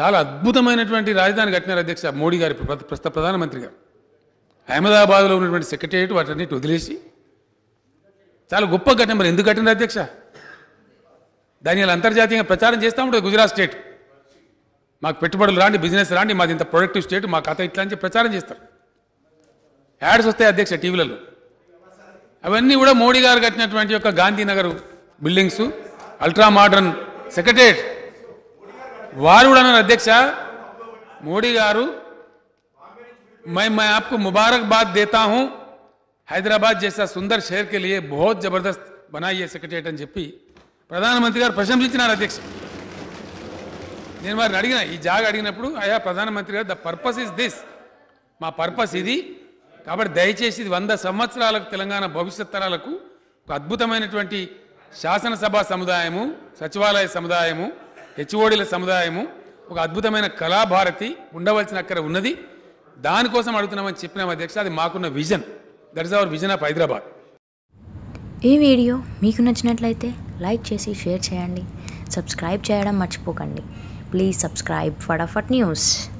చాలా అద్భుతమైనటువంటి రాజధాని కట్టినారు అధ్యక్ష మోడీ గారి ప్ర- ప్రస్తుత ప్రధానమంత్రి గారు. అహ్మదాబాద్లో ఉన్నటువంటి సెక్రటరియట్ వాటన్నిటి వదిలేసి చాలా గొప్ప ఘటన మరి ఎందుకు కట్టినారు అధ్యక్ష? దాని ఇలా అంతర్జాతీయంగా ప్రచారం చేస్తూ ఉంటుంది గుజరాత్ స్టేట్. మాకు పెట్టుబడులు రాండి బిజినెస్ రాండి మాది ఇంత ప్రొడక్టివ్ స్టేట్ మా కథ ఇట్లా అని ప్రచారం చేస్తారు. యాడ్స్ వస్తాయి అధ్యక్ష టీవీలలో. అవన్నీ కూడా మోడీ గారు కట్టినటువంటి యొక్క Gandhinagar buildings ultra modern secretariat. వారు కూడా అన్నారు అధ్యక్ష మోడీ గారు మై మై ఆప్కు ముబారక్బాద్ దేతా హూ హైదరాబాద్ చేసా సుందర్ షేర్ కెలియే బహుత్ జబర్దస్త్ బనాయే సెక్రటరేట్ అని చెప్పి ప్రధానమంత్రి గారు ప్రశంసించినారు అధ్యక్ష. నేను వారిని అడిగిన ఈ జాగా అడిగినప్పుడు అయా ప్రధానమంత్రి గారు ద పర్పస్ ఇస్ దిస్ మా పర్పస్ ఇది. కాబట్టి దయచేసి ఇది వంద సంవత్సరాలకు తెలంగాణ భవిష్యత్ తరాలకు ఒక అద్భుతమైనటువంటి శాసనసభ సముదాయము సచివాలయ సముదాయము హెచ్ఓడిల సముదాయము ఒక అద్భుతమైన కళాభారతి ఉండవలసిన అక్కడ ఉన్నది. దానికోసం అడుగుతున్నామని చెప్పినాం అధ్యక్ష అది మాకున్న vision that is our vision of Hyderabad. ఈ వీడియో మీకు నచ్చినట్లయితే లైక్ చేసి షేర్ చేయండి. సబ్స్క్రైబ్ చేయడం మర్చిపోకండి. प्लीज़ सब्सक्राइब फटाफट न्यूज़